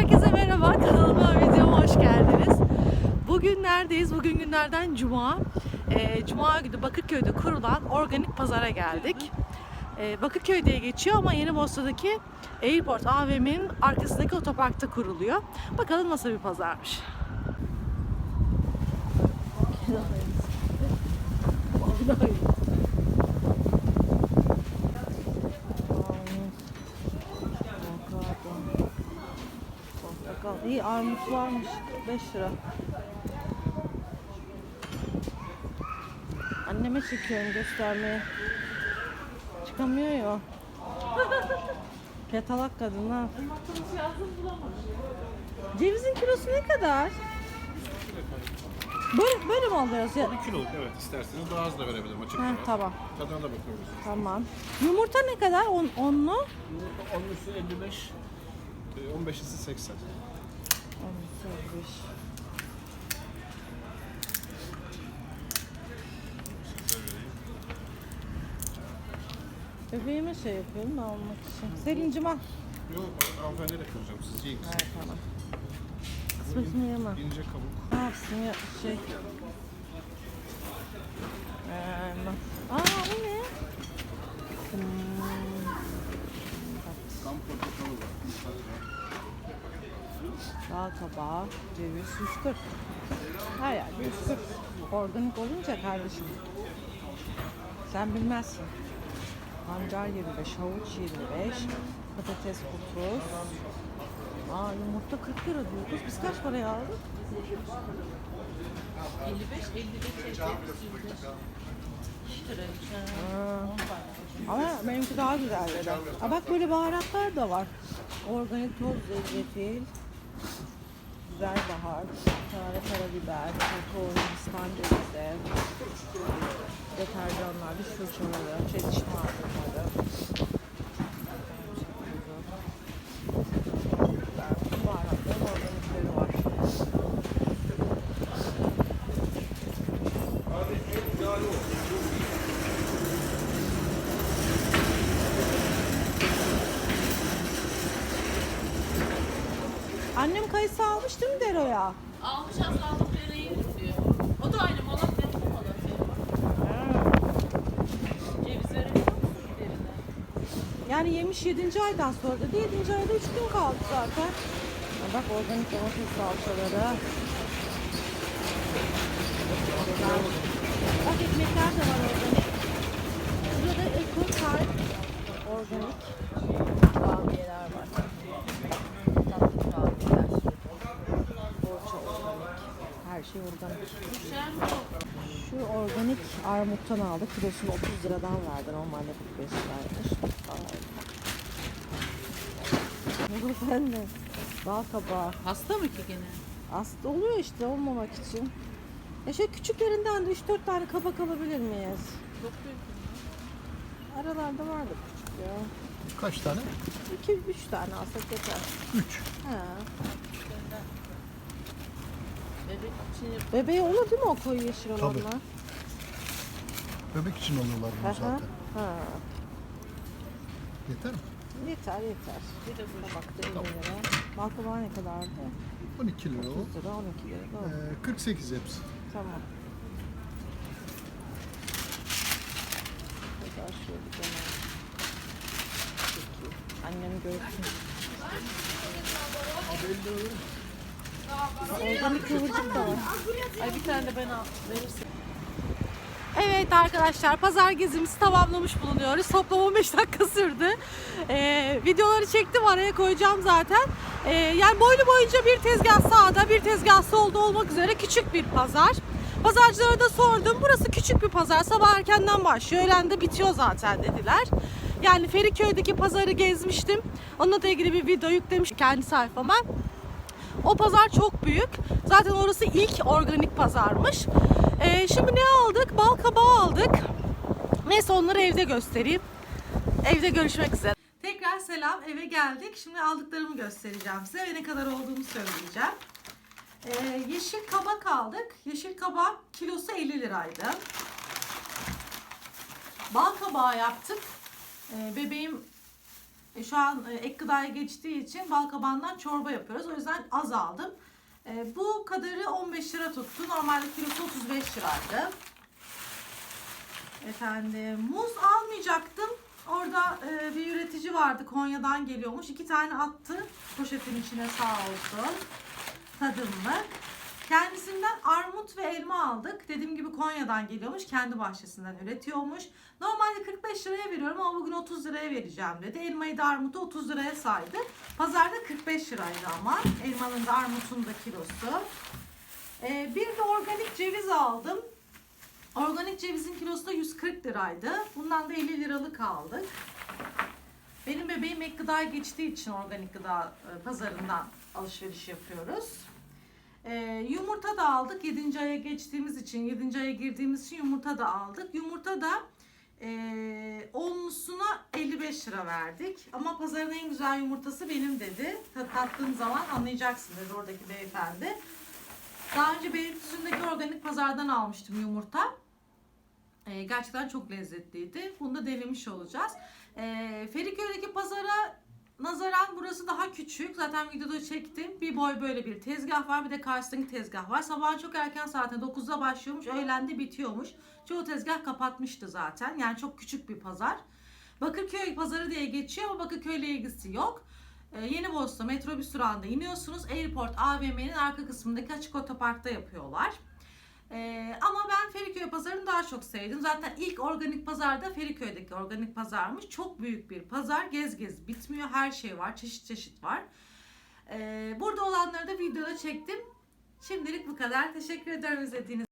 Herkese merhaba, kanalıma videoma hoş geldiniz. Bugün neredeyiz? Bugün günlerden Cuma. Ee, Cuma günü Bakırköy'de kurulan organik pazara geldik. Ee, Bakırköy diye geçiyor ama Yeni Bosna'daki Airport AVM'nin arkasındaki otoparkta kuruluyor. Bakalım nasıl bir pazarmış. Portakal. İyi armut varmış. 5 lira. Anneme çekiyorum göstermeye. Çıkamıyor ya. Yatalak kadın ha. Cevizin kilosu ne kadar? Böyle, böyle mi alıyoruz ya? Bir kiloluk evet isterseniz daha az da verebilirim açık Ha, tamam. Tadına da bakıyoruz. Tamam. Yumurta ne kadar? On, onlu? 10'lusu 55, e, 15'lisi 80. Bebeğime şey yapıyorum da almak için. Selin'cim al. Yok hanımefendiye de kıracağım siz yiyin. Evet tamam. Kısmetini yemem. İnce kabuk. Ne yapsın ya şey. Ee, Aa bu ne? Hmm. Kam portakalı var. Dağ kabağı, ceviz 140. Her yerde 140. Organik olunca kardeşim. Sen bilmezsin. Pancar 25, havuç 25, patates 30. Aa yumurta 40 lira diyor. Kız biz kaç paraya aldık? 55, 55, 55, Ha. Ama benimki daha güzel dedi. Aa, bak böyle baharatlar da var. Organik toz zencefil, güzel bahar, tane karabiber, toz, hindistan cevizi, deterjanlar, diş fırçaları, macunları. Bütün baharatların organikleri var. Annem kayısı almış değil mi Dero'ya? Almış hastalık deneyi diyor. O da aynı Malatya mı Malatya? Ceviz verebiliyor musun derine? Yani yemiş 7. aydan sonra dedi. 7. ayda 3 gün kaldı zaten. Ha bak organik domates salçaları. Bak ekmekler de var organik. Burada da Eko Kalp organik kurabiyeler var. Tatlı kurabiyeler. Borça organik. Her şey organik. Şu organik armuttan aldık. Kilosunu 30 liradan verdi. Normalde 45 liraymış. Bu sen de. Bal kabağı. Hasta mı ki gene? Aslında oluyor işte olmamak için. Ya şöyle küçüklerinden de 3-4 tane kabak alabilir miyiz? Çok büyük. Aralarda vardı küçük ya. Kaç tane? 2-3 tane alsak yeter. 3. Ha. Bebek için Bebeğe olur değil mi o koyu yeşil Tabii. olanlar? Bebek için alıyorlar bunu Aha. zaten. Ha. Yeter mi? Yeter yeter. bir de bu. Kabakta 50 lira. Kabağı ne kadardı? 12 lira o. 30 lira 12 lira. Doğru. Ee, 48 hepsi. Tamam. Daha şöyle bir dönem. Peki. Annem görsün. Organik kıvırcık da var. Ay bir tane de ben al. Verirsin. Evet arkadaşlar pazar gezimizi tamamlamış bulunuyoruz. Toplam 15 dakika sürdü. Ee, videoları çektim araya koyacağım zaten. Ee, yani boylu boyunca bir tezgah sağda bir tezgah solda olmak üzere küçük bir pazar. Pazarcılara da sordum. Burası küçük bir pazar. Sabah erkenden başlıyor. Öğlen de bitiyor zaten dediler. Yani Feriköy'deki pazarı gezmiştim. Onunla da ilgili bir video yüklemiş kendi sayfama. O pazar çok büyük. Zaten orası ilk organik pazarmış. Ee, şimdi ne aldık? Bal kabağı aldık. Neyse onları evde göstereyim. Evde görüşmek üzere. Tekrar selam. Eve geldik. Şimdi aldıklarımı göstereceğim size ve ne kadar olduğunu söyleyeceğim. Ee, yeşil kabak aldık. Yeşil kabak kilosu 50 liraydı. Bal kabağı yaptık. Ee, bebeğim E, şu an e, ek gıdaya geçtiği için bal kabağından çorba yapıyoruz. O yüzden az aldım. E, bu kadarı 15 lira tuttu. Normalde kilosu 35 liraydı. Efendim muz almayacaktım. Orada e, bir üretici vardı Konya'dan geliyormuş. İki tane attı poşetin içine sağ olsun. Tadımlı. Kendisinden armut ve elma aldık. Dediğim gibi Konya'dan geliyormuş. Kendi bahçesinden üretiyormuş. Normalde 45 liraya veriyorum ama bugün 30 liraya vereceğim dedi. Elmayı da armutu 30 liraya saydı. Pazarda 45 liraydı ama. Elmanın da armutun da kilosu. Ee, bir de organik ceviz aldım. Organik cevizin kilosu da 140 liraydı. Bundan da 50 liralık aldık. Benim bebeğim ek gıdaya geçtiği için organik gıda e, pazarından alışveriş yapıyoruz. Yumurta da aldık. 7. aya geçtiğimiz için, 7. aya girdiğimiz için yumurta da aldık. Yumurta da e, onlusuna 55 lira verdik. Ama pazarın en güzel yumurtası benim dedi. Tat- Tattığın zaman anlayacaksın dedi oradaki beyefendi. Daha önce Beylikdüzü'ndeki organik pazardan almıştım yumurta. Ee, gerçekten çok lezzetliydi. Bunu da denemiş olacağız. Ee, Feriköy'deki pazara nazaran burası daha küçük. Zaten videoda çektim. Bir boy böyle bir tezgah var. Bir de karşısındaki tezgah var. Sabah çok erken saatte 9'da başlıyormuş. Öğlende bitiyormuş. Çoğu tezgah kapatmıştı zaten. Yani çok küçük bir pazar. Bakırköy pazarı diye geçiyor ama Bakırköy'le ilgisi yok. Ee, Yeni Bosna metrobüs durağında iniyorsunuz. Airport AVM'nin arka kısmındaki açık otoparkta yapıyorlar. Ee, ama ben Feriköy pazarını daha çok sevdim. Zaten ilk organik pazarda Feriköy'deki organik pazarmış. Çok büyük bir pazar. Gez gez bitmiyor. Her şey var. Çeşit çeşit var. Ee, burada olanları da videoda çektim. Şimdilik bu kadar. Teşekkür ederim izlediğiniz